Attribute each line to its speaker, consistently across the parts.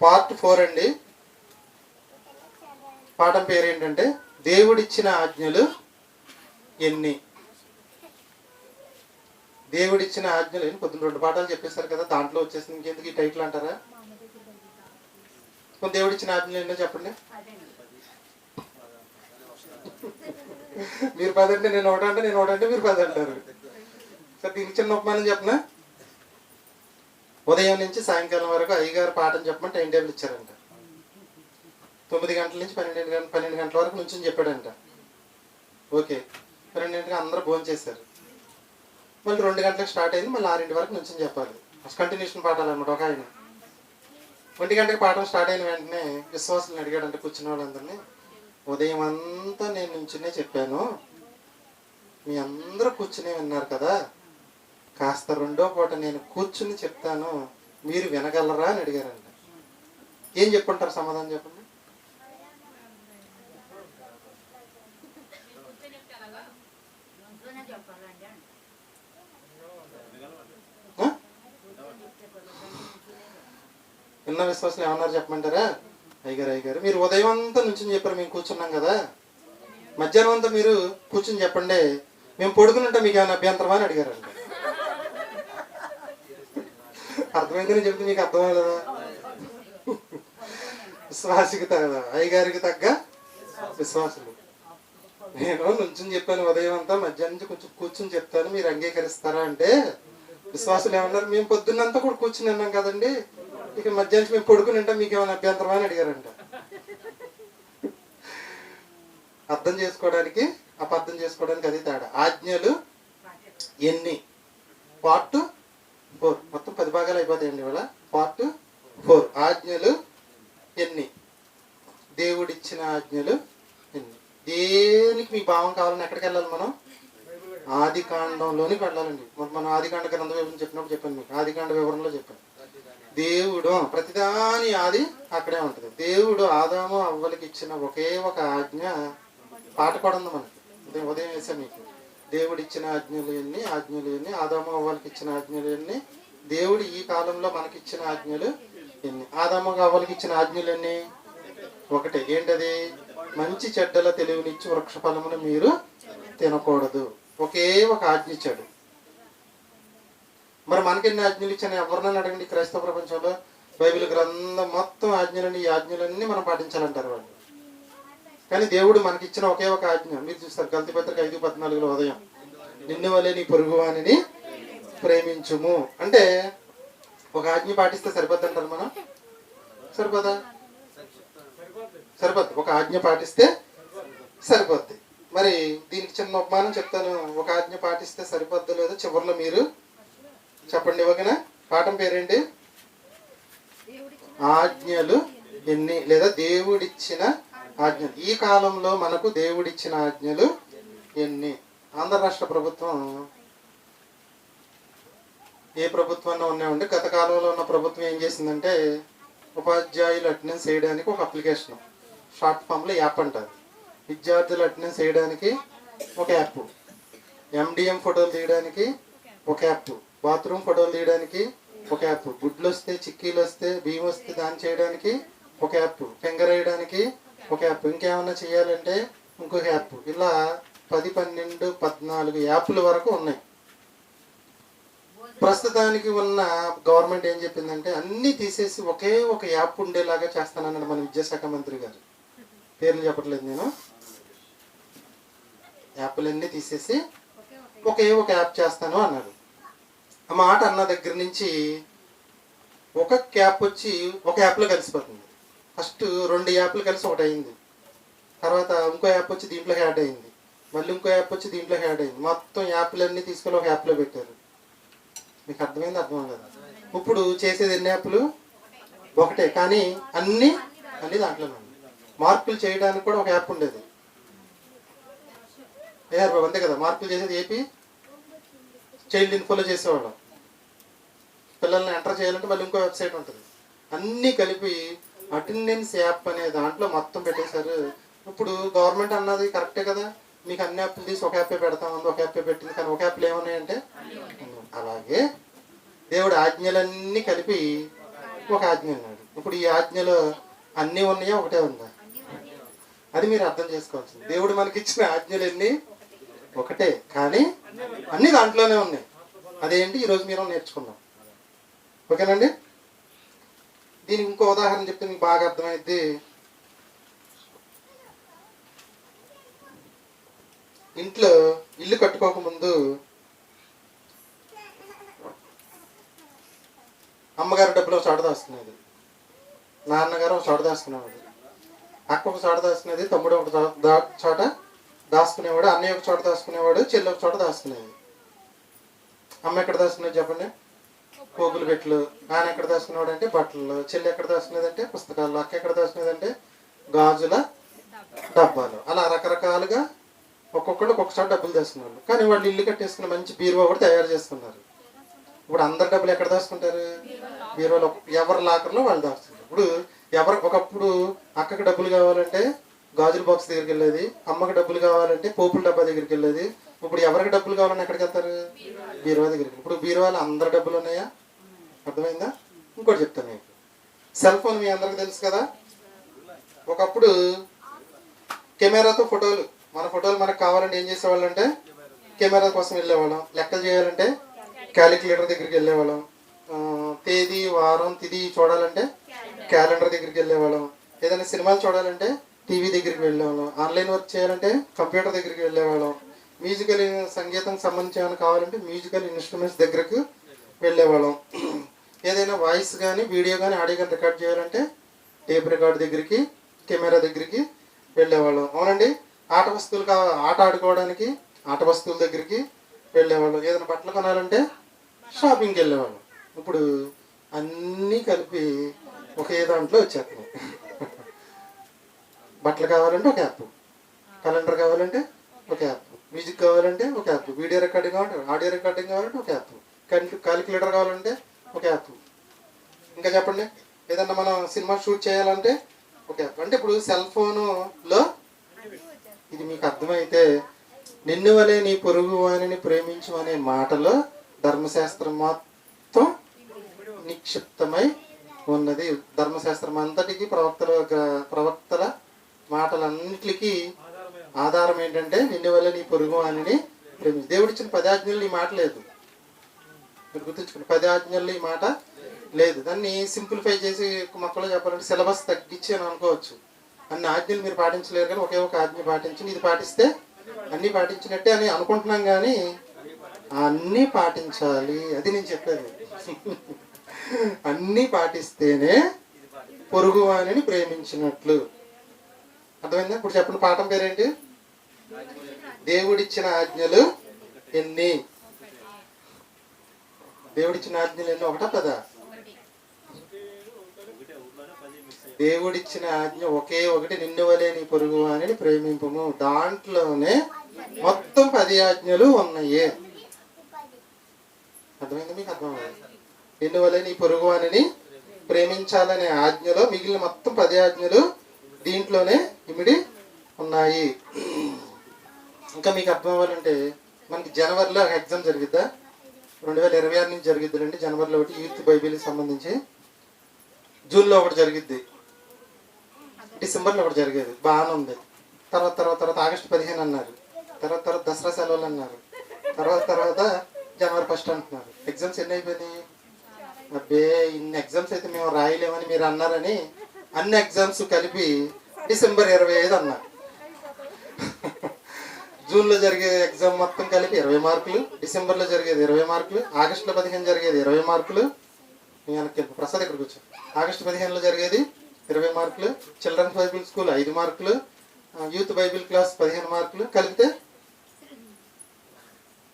Speaker 1: Part four అండి. పాఠం పేరు ఏంటంటే దేవుడిచ్చిన ఆజ్ఞలు ఎన్ని? దేవుడిచ్చిన ఆజ్ఞలు ఎన్ని? పొద్దున్న రెండు పాఠాలు చెప్పేశారు కదా దాంట్లో వచ్చేసింది ఇంకెందుకు ఈ టైటిల్ అంటారా? కొన్ని దేవుడిచ్చిన ఆజ్ఞలు ఎన్నో చెప్పండి. మీరు పదంటే నేను ఒకటంటే నేను ఒకటంటే మీరు పదంటారు. అంటారు సరే దీనికి చిన్న ఉపమానం చెప్పనా? ఉదయం నుంచి సాయంకాలం వరకు అయ్యగారు పాఠం చెప్పమని టైం టేబుల్ ఇచ్చారంట. తొమ్మిది గంటల నుంచి పన్నెండు గంటల పన్నెండు గంటల వరకు నుంచి చెప్పాడంట. ఓకే. పన్నెండింటికి అందరూ భోజనం చేశారు. మళ్ళీ రెండు గంటలకు స్టార్ట్ అయింది మళ్ళీ ఆరింటి వరకు నుంచి చెప్పాలి. ఫస్ట్ కంటిన్యూషన్ పాఠాలు అనమాట ఒక ఆయన. ఒంటి గంటకి పాఠం స్టార్ట్ అయిన వెంటనే విశ్వాసులను అడిగాడంటే కూర్చున్న వాళ్ళందరినీ. ఉదయం అంతా నేను నుంచునే చెప్పాను. మీ అందరూ కూర్చునే విన్నారు కదా. కాస్త రెండో పూట నేను కూర్చుని చెప్తాను మీరు వినగలరా అని అడిగారంట. ఏం చెప్పుంటారు సమాధానం చెప్పండి? విన్న విశ్వాసం ఏమన్నారు చెప్పమంటారా? అయ్యగారు అయ్యగారు మీరు ఉదయం అంతా నుంచి చెప్పారు మేము కూర్చున్నాం కదా. మధ్యాహ్నం అంతా మీరు కూర్చుని చెప్పండి. మేము పడుకుని మీకు ఏమైనా అభ్యంతరమా అని అడిగారంట. అర్థమైందని చెప్తే మీకు అర్థమవుతుందా విశ్వాసకి తగ్గ అయ్యగారికి తగ్గ విశ్వాసులు నేను నుంచుని చెప్పాను ఉదయం అంతా మధ్యాహ్నం నుంచి కొంచెం కూర్చుని చెప్తాను మీరు అంగీకరిస్తారా? అంటే విశ్వాసులు ఏమన్నారు మేము పొద్దున్నంతా కూడా కూర్చుని విన్నాం కదండి. ఇక మధ్యాహ్నం మేము పడుకుని ఉంటాం మీకు ఏమైనా అభ్యంతరమా? అని అడిగారంట. అర్థం చేసుకోవడానికి అపార్థం చేసుకోవడానికి అది తేడా. ఆజ్ఞలు ఎన్ని? Part four. మొత్తం పది భాగాలు అయిపోతాయండి ఇవాళ. పార్ట్ ఫోర్ ఆజ్ఞలు ఎన్ని? దేవుడిచ్చిన ఆజ్ఞలు ఎన్ని? దేనికి మీకు భావం కావాలని ఎక్కడికి వెళ్ళాలి మనం? ఆది కాండంలోనికి వెళ్ళాలండి. మనం ఆది కాండ గ్రంథ వివరణ చెప్పినప్పుడు చెప్పాను మీకు. ఆది కాండ వివరణలో చెప్పాను. దేవుడు ప్రతిదాని ఆది అక్కడే ఉంటుంది. దేవుడు ఆదాము అవ్వలకి ఇచ్చిన ఒకే ఒక ఆజ్ఞ. పాట కూడా ఉంది మనకి ఉదయం వేసాను మీకు. దేవుడు ఇచ్చిన ఆజ్ఞలు ఎన్ని ఆజ్ఞలు ఎన్ని ఆదాము అవ్వలకి ఇచ్చిన ఆజ్ఞలు ఎన్ని దేవుడు ఈ కాలంలో మనకి ఇచ్చిన ఆజ్ఞలు ఎన్ని? ఆదాము అవ్వలకి ఇచ్చిన ఆజ్ఞలు ఎన్ని ఒకటే. ఏంటది? మంచి చెడ్డల తెలివినిచ్చి వృక్ష ఫలమును మీరు తినకూడదు. ఒకే ఒక ఆజ్ఞ ఇచ్చాడు మరి మనకెన్ని ఆజ్ఞలు ఇచ్చాను? ఎవరినైనా అడగండి. క్రైస్తవ ప్రపంచంలో బైబిల్ గ్రంథం మొత్తం ఆజ్ఞలని ఈ ఆజ్ఞలన్నీ మనం పాటించాలంటారు వాళ్ళు. కానీ దేవుడు మనకి ఇచ్చిన ఒకే ఒక ఆజ్ఞ. మీరు చూస్తారు గల్తీ పత్రిక ఐదు పద్నాలుగులో ఉదయం. నిన్ను వలె నీ పొరుగువానిని ప్రేమించుము. అంటే ఒక ఆజ్ఞ పాటిస్తే సరిపోద్ది అంటారు మనం? సరిపోదా? సరిపోద్ది. ఒక ఆజ్ఞ పాటిస్తే సరిపోద్ది. మరి దీనికి చిన్న ఉపమానం చెప్తాను. ఒక ఆజ్ఞ పాటిస్తే సరిపోద్దో లేదో చివరిలో మీరు చెప్పండి ఓకేనా పాఠం పేరేంటి? ఆజ్ఞలు ఎన్ని లేదా దేవుడిచ్చిన ఆజ్ఞలు ఈ కాలంలో మనకు దేవుడిచ్చిన ఆజ్ఞలు ఎన్ని? ఆంధ్ర రాష్ట్ర ప్రభుత్వం ఏ ప్రభుత్వంలో ఉన్నాయండి? గత కాలంలో ఉన్న ప్రభుత్వం ఏం చేసిందంటే ఉపాధ్యాయులు అటెండెన్స్ చేయడానికి ఒక అప్లికేషన్ షార్ట్ ఫామ్లో యాప్ అంటారు. విద్యార్థులు అటెండెన్స్ చేయడానికి ఒక యాప్. ఎండిఎం ఫోటోలు తీయడానికి ఒక యాప్. బాత్రూమ్ ఫోటోలు తీయడానికి ఒక యాప్. గుడ్లు వస్తే చిక్కీలు వస్తే బియ్యం వస్తే దాన్ని చేయడానికి ఒక యాప్. ఫింగర్ వేయడానికి ఒక యాప్. ఇంకేమన్నా చేయాలంటే ఇంకొక యాప్. ఇలా పది పన్నెండు పద్నాలుగు యాప్ల వరకు ఉన్నాయి. ప్రస్తుతానికి ఉన్న గవర్నమెంట్ ఏం చెప్పిందంటే అన్నీ తీసేసి ఒకే ఒక యాప్ ఉండేలాగా చేస్తానన్నాడు మన విద్యాశాఖ మంత్రి గారు. పేర్లు చెప్పట్లేదు నేను. యాప్లన్నీ తీసేసి ఒకే ఒక యాప్ చేస్తాను అన్నాడు. ఆ మాట అన్న దగ్గర నుంచి ఒక యాప్ వచ్చి ఒక యాప్లో కలిసిపోతుంది. ఫస్ట్ రెండు యాప్లు కలిసి ఒకటి అయింది. తర్వాత ఇంకో యాప్ వచ్చి దీంట్లో హ్యాడ్ అయింది. మళ్ళీ ఇంకో యాప్ వచ్చి దీంట్లో హ్యాడ్ అయింది. మొత్తం యాప్లన్నీ తీసుకొని ఒక యాప్లో పెట్టారు. మీకు అర్థమైంది అర్థం కదా ఇప్పుడు చేసేది ఎన్ని యాప్లు? ఒకటే. కానీ అన్ని అన్ని దాంట్లోనే ఉంది మార్పులు చేయడానికి కూడా ఒక యాప్ ఉండేది. ఏఆర్ బాబు అంతే కదా? మార్పులు చేసేది ఏపీ? చైల్డ్ ఇన్ఫోలో చేసేవాళ్ళం. పిల్లల్ని ఎంటర్ చేయాలంటే మళ్ళీ ఇంకో వెబ్సైట్ ఉంటుంది. అన్నీ కలిపి అటెండెన్స్ యాప్ అనే దాంట్లో మొత్తం పెట్టేశారు. ఇప్పుడు గవర్నమెంట్ అన్నది కరెక్టే కదా? మీకు అన్ని యాప్లు తీసి ఒక యాపే పెడతామంది ఒక యాపే పెట్టింది. కానీ ఒక యాప్లు ఏమున్నాయంటే అలాగే దేవుడు ఆజ్ఞలన్నీ కలిపి ఒక ఆజ్ఞ అన్నాడు. ఇప్పుడు ఈ ఆజ్ఞలో అన్నీ ఉన్నాయా? ఒకటే ఉందా? అది మీరు అర్థం చేసుకోవాల్సింది. దేవుడు మనకి ఇచ్చిన ఆజ్ఞలు ఎన్ని? ఒకటే. కానీ అన్ని దాంట్లోనే ఉన్నాయి. అదేంటి? ఈరోజు మీరు నేర్చుకుందాం ఓకేనండి? దీనికి ఇంకో ఉదాహరణ చెప్తే మీకు బాగా అర్థమైంది ఇంట్లో ఇల్లు కట్టుకోకముందు అమ్మగారు డబ్బులు ఒక చోట దాస్తున్నది నాన్నగారు ఒక చోట దాస్తున్నవాడు అక్క ఒక చోట దాచుకునేది తమ్ముడు ఒక చోట దాచుకునేవాడు అన్నయ్య ఒక చోట దాచుకునేవాడు చెల్లి ఒక చోట దాచుకునేది. అమ్మ ఎక్కడ దాచుకునేది చెప్పండి? పోగులు పెట్లు నాన్న ఎక్కడ దాచుకున్నాడు అంటే బట్టలు చెల్లి ఎక్కడ దాచుకునేదంటే పుస్తకాలు అక్క ఎక్కడ దాచుకునేదంటే గాజుల డబ్బాలు. అలా రకరకాలుగా ఒక్కొక్కళ్ళు ఒక్కొక్కసారి డబ్బులు దాచుకునేవాళ్ళు కానీ వాళ్ళు ఇల్లు కట్టేసుకున్న మంచి బీరువా కూడా తయారు చేసుకున్నారు ఇప్పుడు అందరు డబ్బులు ఎక్కడ దాచుకుంటారు? బీరువాలో ఎవరి లాకర్లో వాళ్ళు దాచుకుంటారు. ఇప్పుడు ఎవరు ఒకప్పుడు అక్కకి డబ్బులు కావాలంటే గాజుల బాక్స్ దగ్గరికి వెళ్ళేది. అమ్మకి డబ్బులు కావాలంటే పోపుల డబ్బా దగ్గరికి వెళ్ళేది. ఇప్పుడు ఎవరికి డబ్బులు కావాలని ఎక్కడికి వెళ్తారు? బీరువా దగ్గరికి. ఇప్పుడు బీరువాలో అందరి డబ్బులు ఉన్నాయా? అర్థమైందా? ఇంకోటి చెప్తాను మీకు. సెల్ ఫోన్ మీ అందరికి తెలుసు కదా? ఒకప్పుడు కెమెరాతో ఫోటోలు మన ఫోటోలు మనకు కావాలంటే ఏం చేసేవాళ్ళు అంటే కెమెరా కోసం వెళ్ళేవాళ్ళం. లెక్కలు చేయాలంటే క్యాలిక్యులేటర్ దగ్గరికి వెళ్ళేవాళ్ళం. తేదీ వారం తిది చూడాలంటే క్యాలెండర్ దగ్గరికి వెళ్ళేవాళ్ళం. ఏదైనా సినిమాలు చూడాలంటే టీవీ దగ్గరికి వెళ్ళేవాళ్ళం. ఆన్లైన్ వర్క్ చేయాలంటే కంప్యూటర్ దగ్గరికి వెళ్ళేవాళ్ళం. మ్యూజికల్ సంగీతం సంబంధించి ఏమైనా కావాలంటే మ్యూజికల్ ఇన్స్ట్రుమెంట్స్ దగ్గరకు వెళ్ళేవాళ్ళం. ఏదైనా వాయిస్ కానీ వీడియో కానీ ఆడియో కానీ రికార్డ్ చేయాలంటే టేప్ రికార్డ్ దగ్గరికి కెమెరా దగ్గరికి వెళ్ళేవాళ్ళం. అవునండి? ఆట వస్తువులు కా ఆట ఆడుకోవడానికి ఆట వస్తువుల దగ్గరికి వెళ్ళేవాళ్ళం. ఏదైనా బట్టలు కొనాలంటే షాపింగ్కి వెళ్ళేవాళ్ళం. ఇప్పుడు అన్నీ కలిపి ఒకే దాంట్లో వచ్చేస్తున్నాయి. బట్టలు కావాలంటే ఒక యాప్. క్యాలెండర్ కావాలంటే ఒక యాప్. మ్యూజిక్ కావాలంటే ఒక యాప్. వీడియో రికార్డింగ్ కావాలంటే ఆడియో రికార్డింగ్ కావాలంటే ఒక యాప్. క్యాలిక్యులేటర్ కావాలంటే ఒక యాప్. ఇంకా చెప్పండి? ఏదన్నా మనం సినిమా షూట్ చేయాలంటే ఒక యాప్. అంటే ఇప్పుడు సెల్ ఫోనులో ఇది మీకు అర్థమైతే నిన్ను వలె నీ పొరుగు వారిని ప్రేమించు అనే మాటలో ధర్మశాస్త్రం మొత్తం నిక్షిప్తమై ఉన్నది. ధర్మశాస్త్రం అంతటికి ప్రవక్తల ప్రవక్తల మాటలన్నిటికీ ఆధారం ఏంటంటే నిన్ను వల్ల నీ పొరుగు అని ప్రేమి దేవుడిచ్చిన పదాజ్ఞలు ఈ మాట లేదు. మీరు గుర్తుంచుకోండి పది ఈ మాట లేదు. దాన్ని సింప్లిఫై చేసి మొక్కలో చెప్పాలంటే సిలబస్ తగ్గించి అని అనుకోవచ్చు. అన్ని ఆజ్ఞలు మీరు పాటించలేరు కానీ ఒకే ఒక ఆజ్ఞ పాటించి ఇది పాటిస్తే అన్నీ పాటించినట్టే అని అనుకుంటున్నాం కానీ అన్నీ పాటించాలి. అది నేను చెప్పేది. అన్నీ పాటిస్తేనే పొరుగు అని ప్రేమించినట్లు. అర్థమైందా? ఇప్పుడు చెప్పండి పాఠం పేరేంటి? దేవుడిచ్చిన ఆజ్ఞలు ఎన్ని? దేవుడిచ్చిన ఆజ్ఞలు ఎన్ని? ఒకటా కదా దేవుడిచ్చిన ఆజ్ఞ ఒకే ఒకటి నిన్ను వలేని పొరుగు అని ప్రేమింపము. దాంట్లోనే మొత్తం పది ఆజ్ఞలు ఉన్నాయి. అర్థమైంది మీకు అర్థమైంది నిన్ను వలేని పొరుగు అని ప్రేమించాలనే ఆజ్ఞలో మిగిలిన మొత్తం పది ఆజ్ఞలు దీంట్లోనే ఇమిడి ఉన్నాయి. ఇంకా మీకు అర్థం అవ్వాలంటే మనకి జనవరిలో ఎగ్జామ్ జరిగిద్దా? రెండు వేల ఇరవై ఆరు నుంచి జరిగిద్దండి జనవరిలో ఒకటి యూత్ బైబిల్కి సంబంధించి. జూన్లో ఒకటి జరిగిద్ది. డిసెంబర్లో ఒకటి జరిగేది. బాగానే ఉంది. తర్వాత తర్వాత తర్వాత ఆగస్టు పదిహేను అన్నారు. తర్వాత తర్వాత దసరా సెలవులు అన్నారు. తర్వాత తర్వాత జనవరి ఫస్ట్ అంటున్నారు. ఎగ్జామ్స్ ఎన్ని అయిపోయినాయి? అబ్బే ఇన్ని ఎగ్జామ్స్ అయితే మేము రాయలేమని మీరు అన్నారని అన్ని ఎగ్జామ్స్ కలిపి డిసెంబర్ ఇరవై ఐదు అన్నారు జూన్లో జరిగే ఎగ్జామ్ మొత్తం కలిపి ఇరవై మార్కులు డిసెంబర్లో జరిగేది ఇరవై మార్కులు ఆగస్టులో పదిహేను జరిగేది ఇరవై మార్కులు. నేను వెనక్కి ప్రసాద్ ఇక్కడికి వచ్చాను ఆగస్టు పదిహేనులో జరిగేది ఇరవై మార్కులు చిల్డ్రన్స్ బైబిల్ స్కూల్ ఐదు మార్కులు యూత్ బైబిల్ క్లాస్ పదిహేను మార్కులు కలిపితే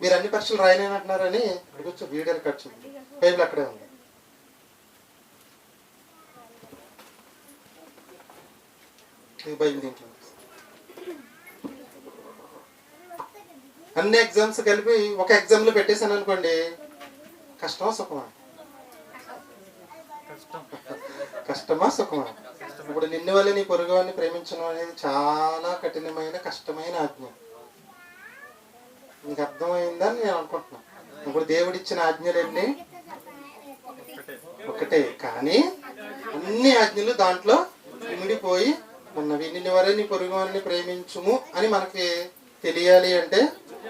Speaker 1: మీరు అన్ని పరీక్షలు రాయలేనంటున్నారని ఇక్కడ కూర్చో వీడియోలు కట్ బైబిల్ అక్కడే ఉంది. అన్ని ఎగ్జామ్స్ కలిపి ఒక ఎగ్జామ్లో పెట్టేశాను అనుకోండి కష్టమా సుఖమా? కష్టమా సుఖమా? ఇప్పుడు నిన్ను వల్ల నీ పొరుగువాన్ని ప్రేమించడం అనేది చాలా కఠినమైన కష్టమైన ఆజ్ఞ. నీకు అర్థమైందని నేను అనుకుంటున్నాను ఇప్పుడు దేవుడిచ్చిన ఆజ్ఞలు ఎన్ని ఒకటే కానీ అన్ని ఆజ్ఞలు దాంట్లో ఇమిడిపోయి ఉన్నవి. నిన్ను వరని పొరుగు వారిని ప్రేమించుము అని మనకి తెలియాలి అంటే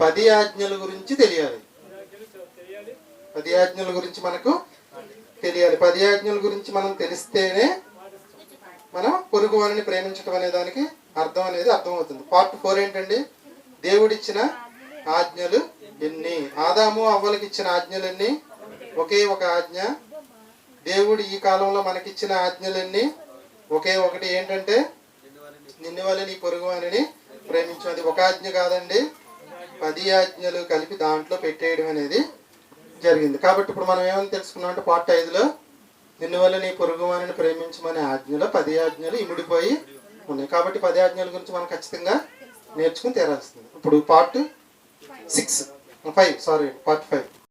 Speaker 1: పది ఆజ్ఞల గురించి తెలియాలి. పది ఆజ్ఞల గురించి మనకు తెలియాలి. పది ఆజ్ఞల గురించి మనం తెలిస్తేనే మనం పొరుగు వారిని ప్రేమించడం అనే దానికి అర్థం అనేది అర్థమవుతుంది. పార్ట్ ఫోర్ ఏంటండి? దేవుడిచ్చిన ఆజ్ఞలు ఎన్ని? ఆదాము అవ్వలకి ఇచ్చిన ఆజ్ఞలన్నీ? ఒకే ఒక ఆజ్ఞ. దేవుడు ఈ కాలంలో మనకిచ్చిన ఆజ్ఞలన్నీ? ఒకే ఒకటి ఏంటంటే నిన్ను వల్ల నీ పొరుగు వారిని ప్రేమించడం అది ఒక ఆజ్ఞ కాదండి. పది ఆజ్ఞలు కలిపి దాంట్లో పెట్టేయడం అనేది జరిగింది. కాబట్టి ఇప్పుడు మనం ఏమని తెలుసుకున్నాం అంటే పార్ట్ ఐదులో నిన్ను వల్ల నీ పొరుగు వారిని ప్రేమించమనే ఆజ్ఞలో పది ఆజ్ఞలు ఇమిడిపోయి ఉన్నాయి. కాబట్టి పది ఆజ్ఞల గురించి మనం ఖచ్చితంగా నేర్చుకుని తీరాల్సింది. ఇప్పుడు part six five sorry part five.